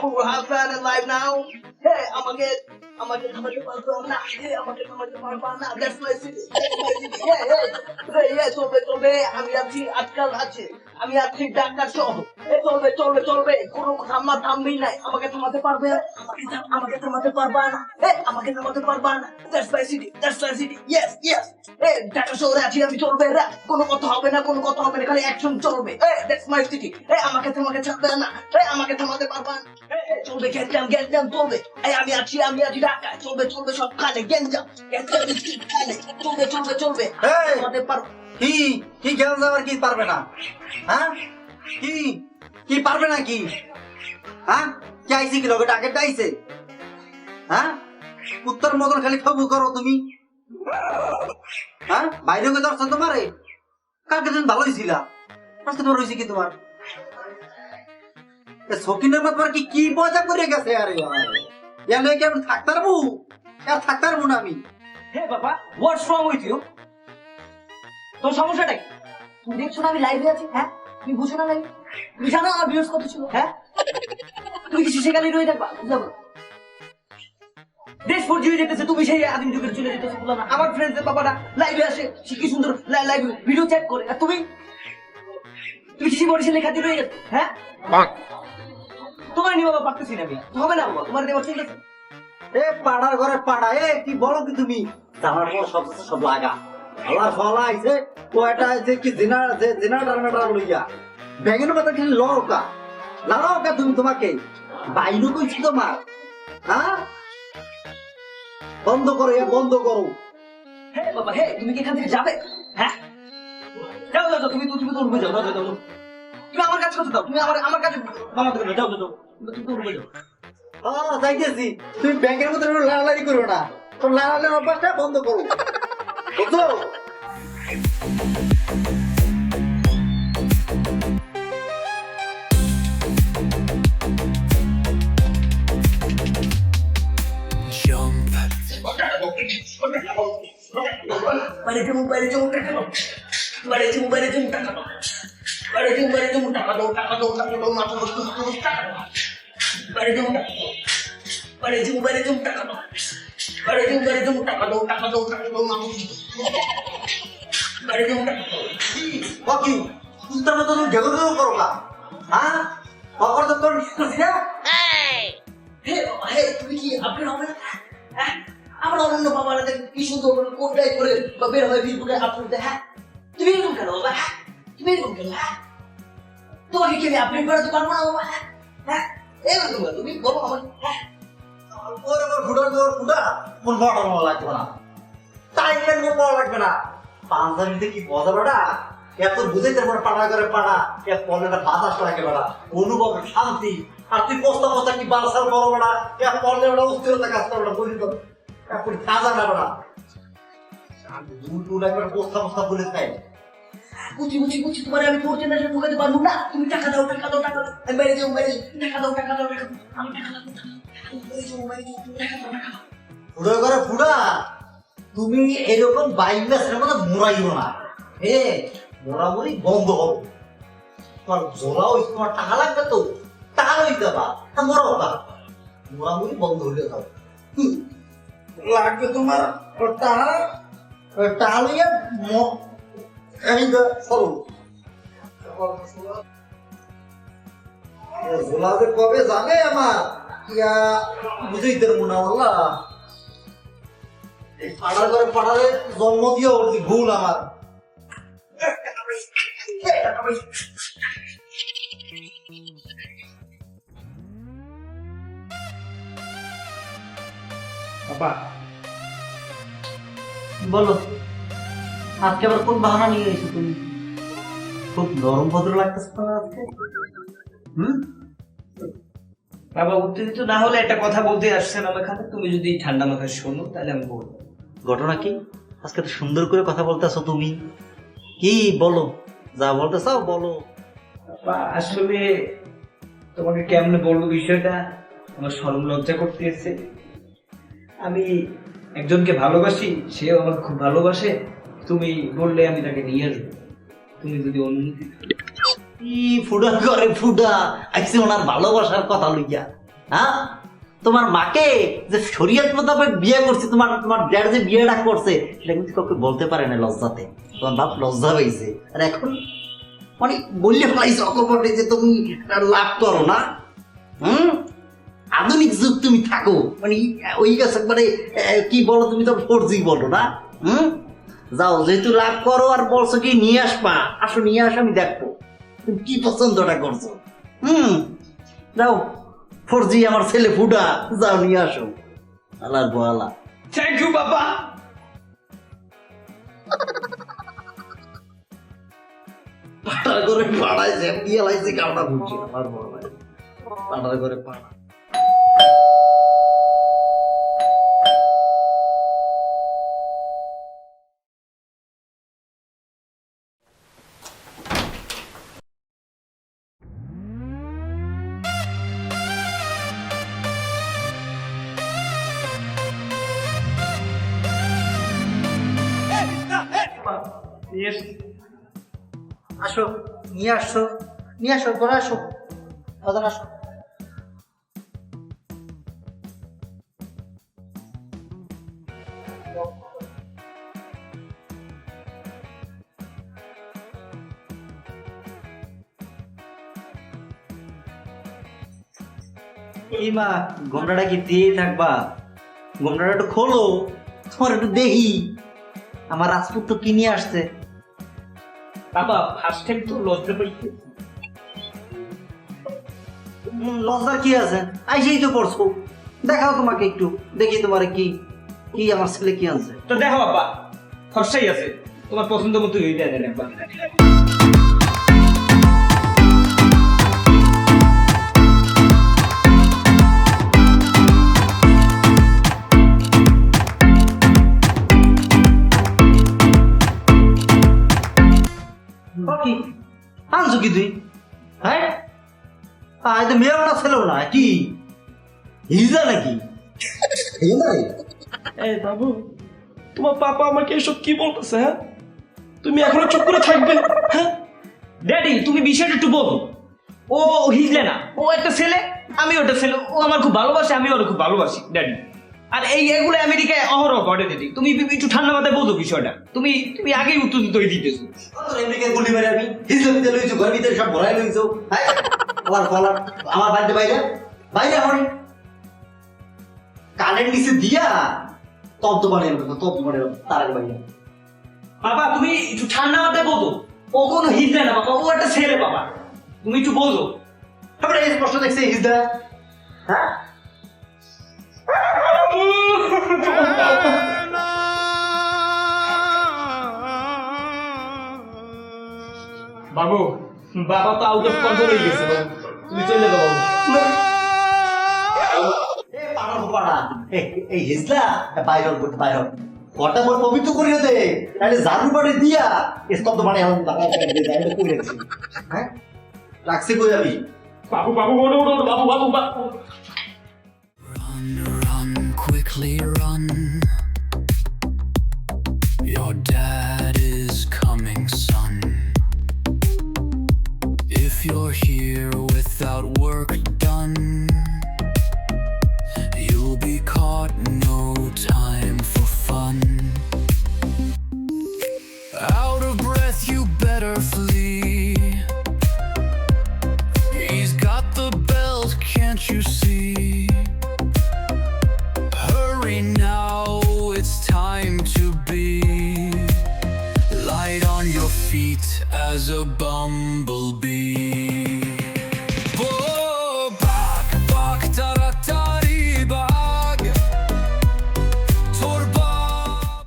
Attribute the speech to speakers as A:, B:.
A: Oh, Abu Hassan alive now. Hey, আমাকে আমাকে থামাতে পারবে না হে আমাকে থামাতে পারবে না দ্যাটস মাই সিটি হে হে হে হে চলবে চলবে আমি আছি আজকাল আছে আমি আছি ঢাকা শহর এ চলবে চলবে চলবে কোনো থামা থামবি নাই আমাকে থামাতে পারবে আমাকে থাম- আমাকে থামাতে পারবে না হে আমাকে থামাতে পারবে না that's my city that's my city yes yes এ আছি আমি চলবে কোনো কথা হবে না কোনো কথা হবে না খালি অ্যাকশন চলবে এ দ্যাটস মাই সিটি এ আমাকে থামাকে ছাড়বে না এ আমাকে থামাতে পারবে না এ, এ, চলবে চলবে। এই আমি আছি আমি আছি ঢাকায়। চলবে চলবে গ্যাঞ্জাম গ্যাঞ্জাম সবখানে চলবে চলবে চলবে।
B: এই!
A: আমাদের পার।
B: কি কি জ্ঞান যাওয়ার কি পারবে না? হ্যাঁ? কি কি পারবে না কি? হ্যাঁ? কি আইছে কি লগে ডাকে আইছে? হ্যাঁ? উত্তর মতন খালি খবু করো তুমি। হ্যাঁ? বাইরে দর্শন তোমারে? কালকে তুমি ভালোই ছিলা আজকে তোমার হয়েছে কি তোমার? এ শকিনের মত কি কি মজা করে গেছে? আরে এলে কি আমি থাকতে পারব? আর না আমি।
A: হে বাবা হোয়াটস রং উইথ ইউ তোর সমস্যাটা কি? তুমি দেখছ না আমি লাইভে আছি হ্যাঁ? তুমি বুঝো না লাইভ তুমি জানো আমার ভিউজ কত ছিল হ্যাঁ? তুমি কি সেখানে রয়ে থাকবা বুঝাবো দেশ পর্যায়ে যেতেছে তুমি সেই আদিম যুগের চলে যেতেছে বলো না। আমার ফ্রেন্ডসের বাবারা লাইভে আসে সে কি সুন্দর লাইভ ভিডিও চ্যাট করে। আর তুমি? তুমি কি বরিশাল লেখাতে রয়ে গেছো হ্যাঁ? তোমার নিয়ে বাবা পারতেছি না আমি। হবে না বাবা তোমার দেওয়া ঠিক আছে
B: এ পাড়ার ঘরে পাড়া এ কি বলো কি তুমি? জানার পর সব সব লাগা। আল্লাহ ফলা আইছে কয়টা আইছে কি দিনার আছে দিনার টানাটা লইয়া। ব্যাঙের কথা কি লড়কা লড়কা তুমি তোমাকে? বাইরে কইছি তোমার। হ্যাঁ? বন্ধ করো এ বন্ধ করো।
A: হে বাবা হে তুমি কি এখান থেকে যাবে? হ্যাঁ? যাও যাও তুমি তুমি তো যাও যাও যাও। তুমি আমার কাছে কথা দাও তুমি আমার আমার কাছে দেবে যাও যাও।
B: হ্যাঁ যাইতেছি। তুমি ব্যাংকের মধ্যে লাড়ালাড়ি করো না। তোর লাড়ালাড়ির অভ্যাসটা বন্ধ করো। বুঝছ?
A: বাইরে যাব বাইরে যাব টাকা দাও। বাইরে যাব বাইরে যাব টাকা দাও। বাইরে যাব টাকা দাও টাকা দাও টাকা দাও টাকা দাও। টাকা দাও বাইরে যাব বাইরে যাব টাকা দাও। বাইরে যাব বাইরে যাব টাকা দাও টাকা দাও টাকা দাও। বাইরে যাব টাকা দাও।
B: বাকি তোর মতো তুমি ঢেকো ঢেকো করো না হ্যাঁ? অপর তো তোর করছি না
A: হে বাবা হে তুমি কি আপনি হবে হ্যাঁ? আমার অন্য বাবারা দেখ কি সুন্দর করে কোনটাই করে বা বের হয় বিপুরে আপলোড দেয় হ্যাঁ? তুমি এরকম কেন বাবা হ্যাঁ? তুমি এরকম কেন হ্যাঁ? তোমাকে কি আমি আপডেট করাতে পারব না বাবা হ্যাঁ? এরকম কেন তুমি বলো আমার। হ্যাঁ।
B: ওর ওর ফুটা তোর ফুটা কোন বড় বড় লাগবে না। তাই কেন বড় লাগবে না। পাঞ্জাবিতে কি বদা বেড়া এত বুঝাইতে পারে পাড়া করে পাড়া এত পনেরোটা বাতাস লাগে বেড়া অনুভব, শান্তি। আর তুই বস্তা বস্তা কি বালসার বড় বেড়া এত পনেরো বেড়া অস্থিরতা কাজ করে বেড়া বুঝলি তো এখন তাজা না বেড়া দূর একবার বস্তা বস্তা বলে খাই
A: বুঝি বুঝি বুঝি তোমার আমি তোর জেনারেশন ঢুকাতে পারব না। তুমি টাকা দাও টাকা দাও টাকা দাও। আমি বাইরে যাব বাইরে টাকা দাও টাকা দাও টাকা দাও। আমি টাকা দাও টাকা দাও। বাইরে যাব বাইরে যাব। তুমি টাকা দাও টাকা দাও।
B: ফুটা করে ফুটা তুমি এরকম বাইক মতো মোড়াইও না। এ মোড়ামুড়ি বন্ধ হবে তোমার জোড়া ওই তোমার টাকা লাগবে তো। টাকা লই দেবা তা মোড়াও না। মোড়ামুড়ি বন্ধ হইলে দাও হুম। লাগবে তোমার। টাকা। টাকা লইয়া ম- এই যে যে কবে যাবে আমার? ইয়া, বুঝেই দেবো না আল্লাহ। পাড়ার ঘরে পাড়ারে জন্ম দিয়ে ওর ভুল আমার।
C: বাবা,
B: বলো। আজকে আবার কোন বাহানা নিয়ে এসো তুমি? খুব নরম ভদ্র লাগতেছে তোমার আজকে। হুম?
C: বাবা উত্তেজিত না হলে একটা কথা বলতে আসছেন আমার খাতে তুমি যদি ঠান্ডা মাথায় শোনো তাহলে আমি বলব।
B: ঘটনা কি? আজকে তো সুন্দর করে কথা বলতেছো তুমি। কি বলো? যা বলতে চাও বলো।
C: আসলে তোমাকে কেমনে বলব বিষয়টা? আমার সরম লজ্জা করতেছে আমি একজনকে ভালোবাসি সেও আমাকে খুব ভালোবাসে। তুমি বললে আমি তাকে নিয়ে আসব। তুমি যদি অনুমতি
B: ফুডা করে ফুডা, আইসে ওনার ভালোবাসার কথা লইয়া হ্যাঁ তোমার মাকে যে শরীয়ত মোতাবেক বিয়ে করছে, তোমার তোমার ড্যাড যে বিয়েটা করছে, সেটা কিন্তু কাউকে বলতে পারে না লজ্জাতে। তোমার বাপ লজ্জা হয়েছে আর এখন মানে বললে ফেলাইছে, অকপটে যে তুমি লাভ করো না। হুম? আধুনিক যুগ তুমি থাকো। মানে ওই গেছে একবারে কি বলো তুমি তো ফোর জি বলো না। হুম? যাও যেহেতু লাভ করো আর বলছো কি নিয়ে আসবা। আসো নিয়ে আসো আমি দেখব। তুমি কি পছন্দটা করছ? হুম যাও। ফোর জি আমার ছেলে ফুডা যাও নিয়ে আসো। আলার বলা
A: থ্যাংক ইউ বাবা।
B: পাড়া করে পাড়াইছে বিয়ে লাইছে কাউটা বুঝছে আমার বলা পাড়া করে পাড়া। আসো, নিয়ে আসো নিয়ে আসো, ঘরে আসো। ওদের আসো। এই মা ঘোমরাটা কি দিয়ে থাকবা? ঘোমরাটা একটু খোলো তোমার একটু দেখি। আমার রাজপুত তো কি নিয়ে আসছে?
A: বাবা ফার্স্ট টাইম তো লজ্জা
B: পাইতে লজ্জা কি আছে? আইসেই তো পড়ছো। দেখাও তোমাকে একটু দেখি তোমার কি কি আমার ছেলে কি আনছে।
A: তো দেখো বাবা খরচাই আছে। তোমার পছন্দ মতো হয়ে যায় একবার।
B: আয় তো মেয়েও না ছেলেও না কি? হিজা নাকি?
D: এই বাবু তোমার পাপা আমাকে এসব কি বলতেছে হ্যাঁ? তুমি এখনও চুপ করে থাকবে হ্যাঁ?
A: ড্যাডি তুমি বিষয়টা একটু বলো। ও হিজলে না ও একটা ছেলে আমি ওটা ছেলে ও আমার খুব ভালোবাসে আমি ওর খুব ভালোবাসি ড্যাডি। আর এই এগুলো আমেরিকায় অহরহ ঘটে দিদি তুমি একটু ঠান্ডা মাথায় বোঝো বিষয়টা। তুমি তুমি আগেই উত্তর দিতে দিতেছো
B: আমেরিকায় গুলি মারি আমি। হিজা ভিতরে লইছো ঘর ভিতরে সব ভরাই লইছো হ্যাঁ? আবার বলার আমার বাড়িতে বাইরে? বাইরে আমার কানের নিচে দিয়া তপ্ত বানিয়ে নেব তপ্ত বানিয়ে নেব তার আগে বাইরে।
A: বাবা তুমি একটু ঠান্ডা মাথায় বোঝো ও কোনো হিজলে না বাবা ও একটা ছেলে বাবা। তুমি একটু বোঝো
B: তারপরে এই স্পষ্ট দেখছে হিজদা হ্যাঁ?
A: বাবু বাবা তো আউট অফ কন্ট্রোল হয়ে গেছে তুমি চলে যাও
B: এ পাড়া পাড়া। এই এই হিজলা বাইরন করতে বাইরন কটা মোর পবিত্র করিয়ে দে। তাহলে বাড়ি দিয়া স্তব্ধ মানে করে রাখছি হ্যাঁ? রাখছি কই যাবি?
A: বাবু বাবু ওঠো ওঠো, বাবু বাবু বাবু।
E: Run, run, quickly run. Your dad you're here without work done, you'll be caught, no time for fun. Out of breath, you better flee. He's got the belt, can't you see? Hurry now, it's time to be light on your feet as a bumblebee.